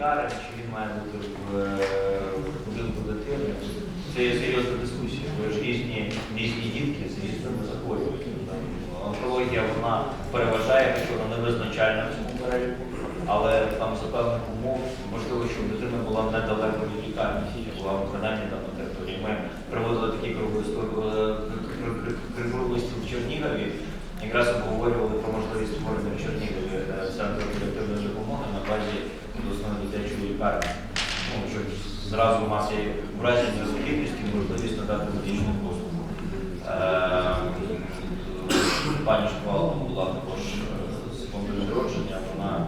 лікарень, чи він має бути в, е, в будинку дитини. Це є серйозна дискусія, бо ж різні, різні дітки з різними захворюваннями. Онкологія вона переважає, що вона не визначальна в цьому переліку, але там за певних умов можливо, щоб дитина була недалеко від лікарні, була принаймні там на території. Ми проводили такі круглий стол- е, кр- кр- кр- круглий стіл в Чернігові, якраз обговорювали про можливість створення в Чернігові е, центру колективної допомоги на базі обласної дитячої лікарні. Ну, щоб зразу мати в разі необхідності можливість надати медичну послугу. Е, Пані Шквал була також е, з фонду відродження, вона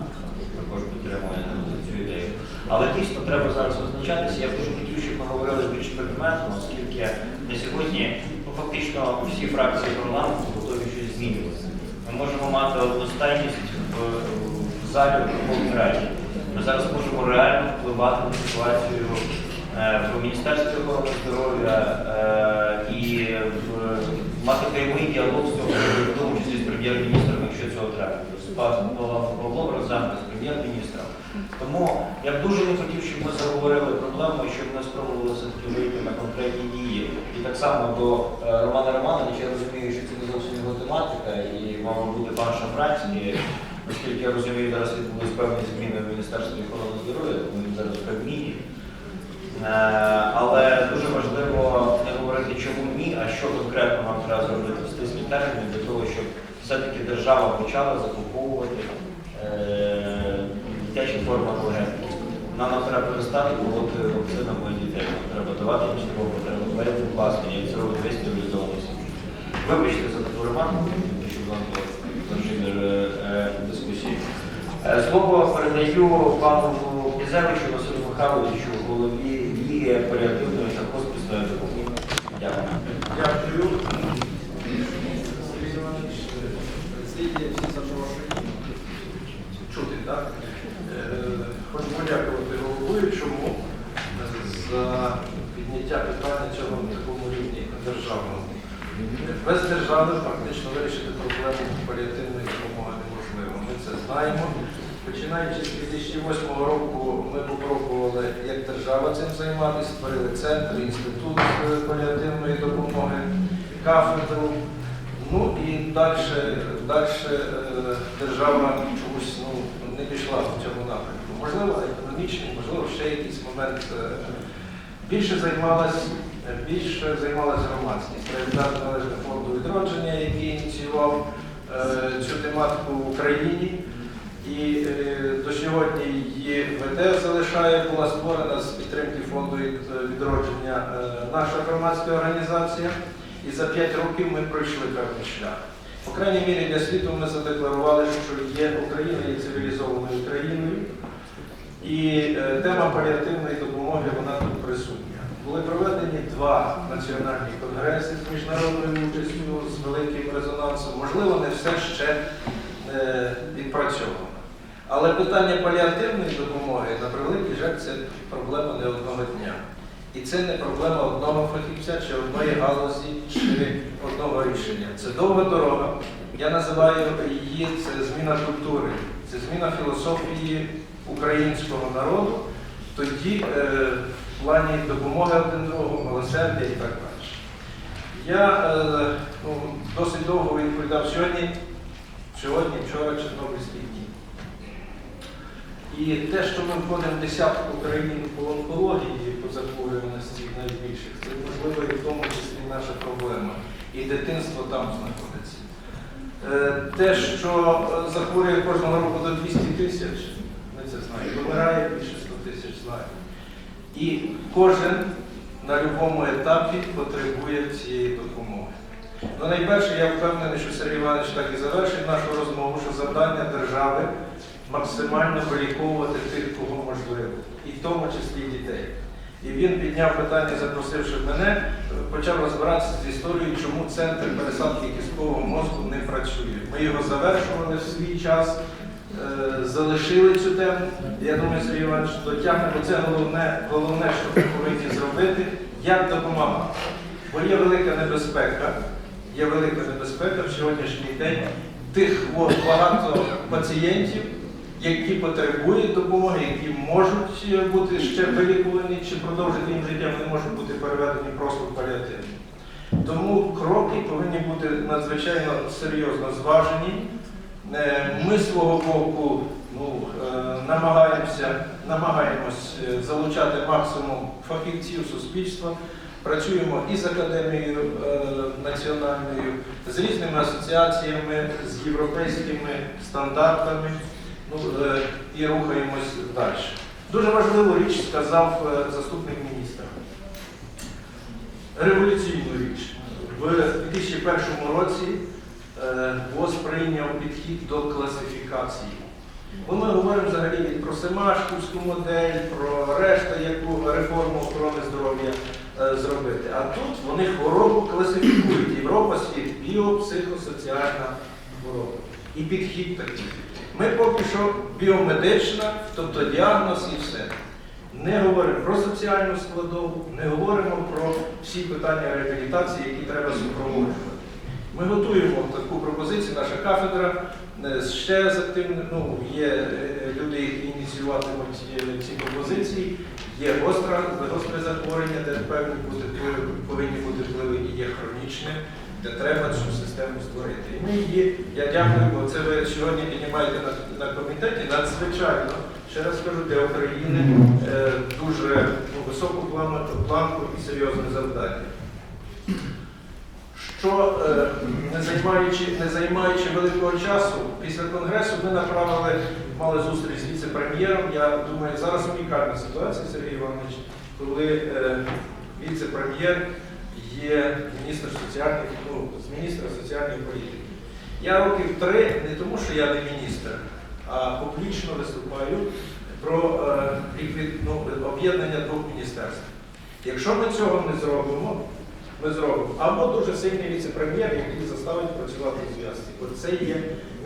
також підтримує цю ідею. Але дійсно треба зараз визначатися. Я дуже хотів, щоб ми говорили більш предметно, оскільки на сьогодні ну, фактично всі фракції парламенту готові щось змінювати. Ми можемо мати одностайність в, в залі в Верховній Раді. Ми зараз можемо реально впливати на ситуацію в Міністерстві охорони здоров'я е, і мати прямий діалог з цього, в тому числі з прем'єр-міністром, якщо цього треба. З Павлом разом з прем'єр-міністром. Тому я б дуже не хотів, щоб ми заговорили проблему, і щоб ми спробували все-таки вийти на конкретні дії. І так само до е, Романа Романовича, я розумію, що це не зовсім його тематика, і мав бути пан Шамрацький, оскільки я розумію, зараз відбулись певні зміни в Міністерстві охорони здоров'я, тому він зараз в Кабміні. Е, Але дуже важливо не говорити, чому ні, а що конкретно нам треба зробити в стислі терміни для того, щоб все-таки держава почала закуповувати е, дитячі форми алергетики. Нам нам треба перестати колоти вакцина моїх дітей. Нам треба давати їм слово, треба перейти власне, як це робить весь цивілізований. Вибачте за таку щоб завжди дискусії. Е, Слово передаю пану Кізевичу Василю Михайловичу, голові Ліги паліативної та хосписної допомоги. Дякую. Дякую. Сергій Іванович, президія, всі запрошені. Чути, так? Е, Хочу подякувати головуючому за підняття питання цього на такому рівні державному. Без держави фактично вирішити проблему паліативної допомоги неможливо. Ми це знаємо. Починаючи з 2008 року ми попробували як держава цим займатися, створили центр, інститут е, паліативної допомоги, кафедру. Ну і далі, далі держава чомусь ну, не пішла в цьому напрямку. Можливо, економічний, можливо, ще якийсь момент. е, Більше займалась, більше займалась громадськість. Президент належне фонду відродження, який ініціював е, цю тематику в Україні. І е, до сьогодні її ВТ залишає, була створена з підтримки фонду відродження е, наша громадська організація. І за 5 років ми пройшли певний шлях. По крайній мірі для світу ми задекларували, що є Україна є цивілізованою країною. І е, тема паліативної допомоги вона тут присутня. Були проведені два національні конгреси з міжнародною участю, з великим резонансом. Можливо, не все ще е, відпрацьовано. Але питання паліативної допомоги, на превеликий жаль, це проблема не одного дня. І це не проблема одного фахівця чи одної галузі, чи одного рішення. Це довга дорога. Я називаю її це зміна культури, це зміна філософії українського народу, тоді е, в плані допомоги один другому, милосердя і так далі. Я е, ну, досить довго відповідав сьогодні, сьогодні, вчора Чорнобильський дні. І те, що ми входимо в десятку країн по онкології, по захворюваності найбільших, це можливо і в тому числі наша проблема. І дитинство там знаходиться. Е, Те, що е, захворює кожного року до 200 тисяч, ми це знаємо. Помирає більше 100 тисяч, знаємо. І кожен на будь-якому етапі потребує цієї допомоги. Ну, найперше, я впевнений, що Сергій Іванович так і завершить нашу розмову, що завдання держави максимально виліковувати тих, кого можливо, і в тому числі дітей. І він підняв питання, запросивши мене, почав розбиратися з історією, чому центр пересадки кісткового мозку не працює. Ми його завершували в свій час, е, залишили цю тему. Я думаю, Сергій Іванович дотягне, це головне, головне, що ми повинні зробити, як допомагати. Бо є велика небезпека, є велика небезпека в сьогоднішній день тих багато пацієнтів, які потребують допомоги, які можуть бути ще вилікувані чи продовжити їм життя, вони можуть бути переведені просто в паліатив. Тому кроки повинні бути надзвичайно серйозно зважені. Е, Ми свого боку ну, е, намагаємося, намагаємось е, залучати максимум фахівців суспільства. Працюємо і з академією національною, з різними асоціаціями, з європейськими стандартами ну, е, і рухаємось далі. Дуже важливу річ сказав е, заступник міністра. Революційну річ. В 2001 році е, ВОЗ прийняв підхід до класифікації. Бо ми говоримо взагалі про Семашківську модель, про решту, яку реформу охорони здоров'я зробити. А тут вони хворобу класифікують. Європа світ біопсихосоціальна хвороба. І підхід такий. Ми поки що біомедична, тобто діагноз і все. Не говоримо про соціальну складову, не говоримо про всі питання реабілітації, які треба супроводжувати. Ми готуємо таку пропозицію, наша кафедра е, ще з активним, ну, є е, люди, які ініціюватимуть е, ці пропозиції, є гостре захворювання, де певні повинні бути впливи і є хронічне, де треба цю систему створити. І ми її, я дякую, бо це ви сьогодні піднімаєте на, на комітеті надзвичайно, ще раз кажу, для України е, дуже ну, високу планку, планку і серйозне завдання що е, не займаючи, не займаючи великого часу, після конгресу ми направили, мали зустріч з віце-прем'єром. Я думаю, зараз унікальна ситуація, Сергій Іванович, коли е, віце-прем'єр є міністр соціальних, ну, з міністра соціальної політики. Я років три, не тому, що я не міністр, а публічно виступаю про е, ну, об'єднання двох міністерств. Якщо ми цього не зробимо, ми зробимо. Або дуже сильний віце-прем'єр, який заставить працювати в зв'язці. Бо це є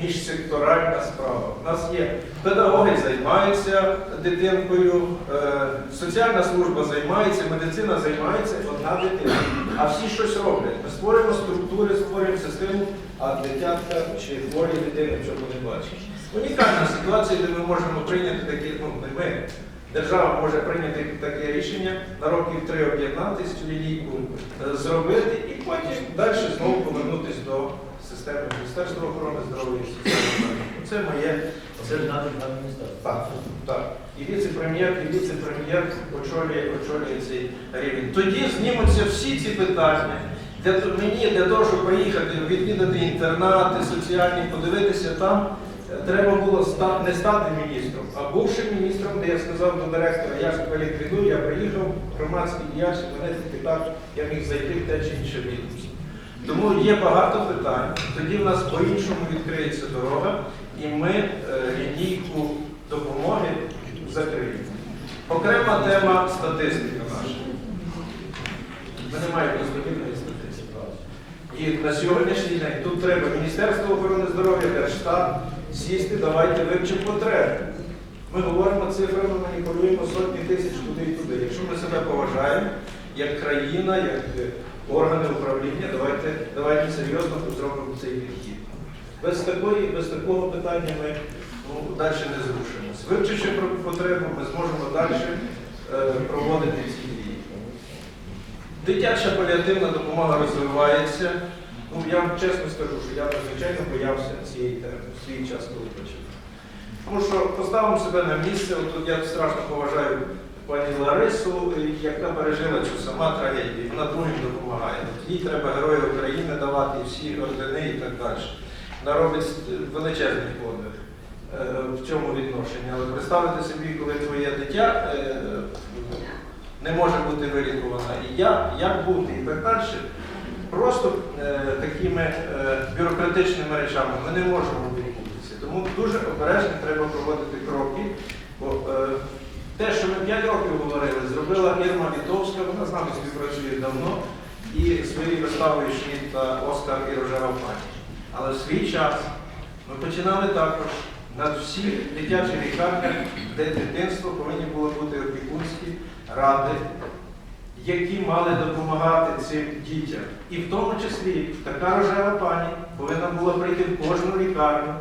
міжсекторальна справа. У нас є педагоги займаються дитинкою, е, соціальна служба займається, медицина займається, одна дитина. А всі щось роблять. Ми створюємо структури, створюємо систему, а дитятка чи хворі дитини цьому не бачить. Унікальна ситуація, де ми можемо прийняти такі, ну не ми. Держава може прийняти таке рішення на років три об'єднатися, цю лінійку е, зробити і потім далі знову повернутися до системи Міністерства охорони здоров'я і соціальної. Це моє це так, так. І віце-прем'єр, і віце-прем'єр очолює, очолює цей рівень. Тоді знімуться всі ці питання. Для, мені для того, щоб поїхати, відвідати інтернати соціальні, подивитися там, треба було ста- не стати міністром, а бувши міністром, де я сказав до директора, я ж кваліфікую, я приїхав, громадський діяч, мене так, я міг зайти в те чи інше відомство. Тому є багато питань. Тоді в нас по-іншому відкриється дорога, і ми е, лінійку допомоги закриємо. Окрема тема статистика наша. Ми не маємо достовірної статистики. І на сьогоднішній день тут треба Міністерство охорони здоров'я, Держстат сісти, давайте вивчимо потреби. Ми говоримо цифрами, маніпулюємо сотні тисяч туди і туди. Якщо ми себе поважаємо як країна, як е, органи управління, давайте, давайте серйозно зробимо цей підхід. Без, такої, без такого питання ми ну, далі не зрушимося. Вивчивши потребу, ми зможемо далі е, проводити ці дії. Дитяча паліативна допомога розвивається. Ну, я вам чесно скажу, що я надзвичайно боявся цієї теми в свій час, почав. Тому що поставимо себе на місце, от тут я страшно поважаю пані Ларису, яка пережила цю сама трагедію, вона другим допомагає. Їй треба Герої України давати, всі ордени і так далі. Вона робить величезний подвиг е, в цьому відношенні. Але представити собі, коли твоє дитя е, не може бути вилікувана, і як, як бути, і так далі. Просто е, такими е, бюрократичними речами ми не можемо відбутися. Тому дуже обережно треба проводити кроки. Бо е, те, що ми 5 років говорили, зробила Ірма Вітовська, вона з нами співпрацює давно, і своєю виставою «Шніт» та Оскар і Рожева пані. Але в свій час ми починали також над всі дитячі лікарні, де дитинство повинні були бути опікунські ради, які мали допомагати цим дітям. І в тому числі така рожева пані повинна була прийти в кожну лікарню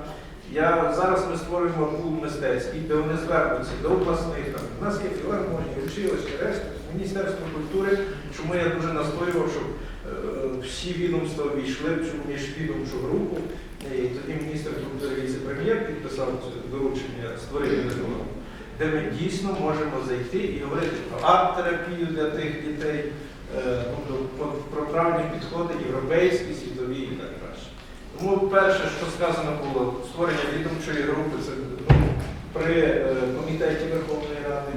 Я, зараз ми створюємо клуб мистецький, де вони звернуться до обласних, там, у нас є філармонії, училища, решта, Міністерство культури, чому я дуже настоював, щоб е, всі відомства війшли в цю міжвідомчу групу. І тоді міністр культури віце-прем'єр підписав це доручення створити де ми дійсно можемо зайти і говорити про арт-терапію для тих дітей, е, тобто про, правильні підходи європейські, світові і так далі. Тому перше, що сказано було, створення відомчої групи, це ну, при е, комітеті Верховної Ради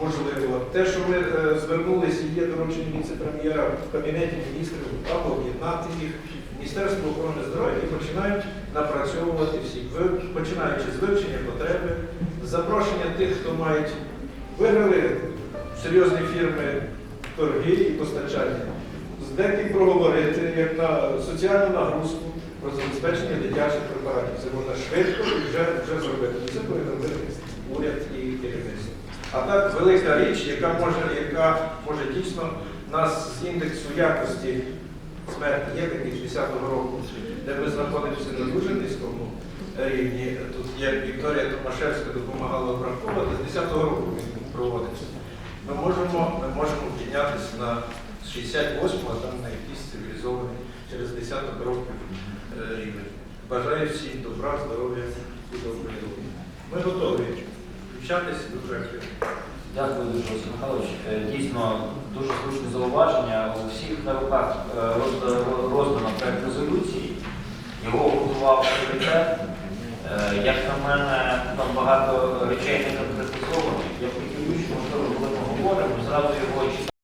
можливо. Те, що ми е, звернулися, є доручення віце-прем'єра в кабінеті міністрів, або об'єднати їх, Міністерство охорони здоров'я і починають напрацьовувати всі, починаючи з вивчення потреби, запрошення тих, хто мають виграли серйозні фірми торги і постачання, з деким проговорити як на соціальну нагрузку про забезпечення дитячих препаратів. Це можна швидко і вже, вже зробити. Це повинен уряд і керівництво. А так велика річ, яка може, яка може дійсно нас з індексу якості смерті є з 10-го року, де ми знаходимося на дуже низькому рівні. Тут є Вікторія Томашевська допомагала обраховувати, з 10-го року він проводився. Ми можемо, ми можемо піднятися на 68-го, а там на якийсь цивілізований через десяток років е, рівень. Бажаю всім добра, здоров'я і доброї долі. Ми готові включатися дуже активно. Дякую дуже, Михайлович. Е, Дійсно, дуже слушні зауваження. У всіх на руках е, роздано проект резолюції. Його готував комітет. Е, Як на мене, там багато речей не конкретизованих. Я хотів, що можливо, коли ми говоримо, зразу його читати.